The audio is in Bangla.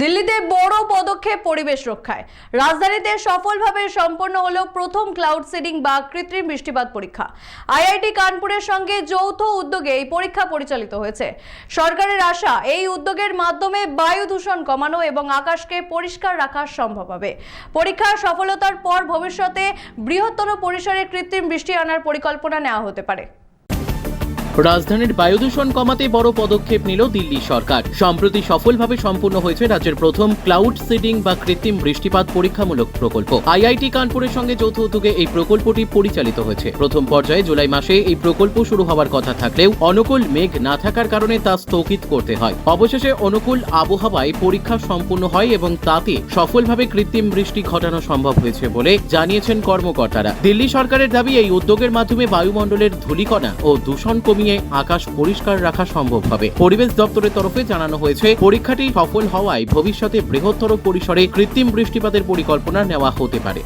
দিল্লিতে বড় পদক্ষেপ পরিবেশ রক্ষায়। রাজধানীতে সফলভাবে সম্পন্ন হলো প্রথম ক্লাউড সিডিং বা কৃত্রিম বৃষ্টিপাত পরীক্ষা। আইআইটি কানপুরের সঙ্গে যৌথ উদ্যোগে এই পরীক্ষা পরিচালিত হয়েছে। সরকারের আশা, এই উদ্যোগের মাধ্যমে বায়ু দূষণ কমানো এবং আকাশকে পরিষ্কার রাখা সম্ভব হবে। পরীক্ষার সফলতার পর ভবিষ্যতে বৃহত্তর পরিসরে কৃত্রিম বৃষ্টি আনার পরিকল্পনা নেওয়া হতে পারে। রাজধানীর বায়ু দূষণ কমাতে বড় পদক্ষেপ নিল দিল্লি সরকার। সম্প্রতি সফলভাবে সম্পূর্ণ হয়েছে রাজ্যের প্রথম ক্লাউড সিডিং বা কৃত্রিম বৃষ্টিপাত পরীক্ষামূলক প্রকল্প। আইআইটি কানপুরের সঙ্গে যৌথ উদ্যোগে এই প্রকল্পটি পরিচালিত হয়েছে। প্রথম পর্যায়ে জুলাই মাসে এই প্রকল্প শুরু হওয়ার কথা থাকলেও অনুকূল মেঘ না থাকার কারণে তা স্থগিত করতে হয়। অবশেষে অনুকূল আবহাওয়ায় পরীক্ষা সম্পূর্ণ হয় এবং তাতে সফলভাবে কৃত্রিম বৃষ্টি ঘটানো সম্ভব হয়েছে বলে জানিয়েছেন কর্মকর্তারা। দিল্লি সরকারের দাবি, এই উদ্যোগের মাধ্যমে বায়ুমণ্ডলের ধূলিকণা ও দূষণ কমিয়ে আকাশ পরিষ্কার রাখা সম্ভব হবে। পরিবেশ দপ্তরের তরফে জানানো হয়েছে, পরীক্ষাটি সফল হওয়ায় ভবিষ্যতে বৃহত্তর পরিসরে কৃত্রিম বৃষ্টিপাতের পরিকল্পনা নেওয়া হতে পারে।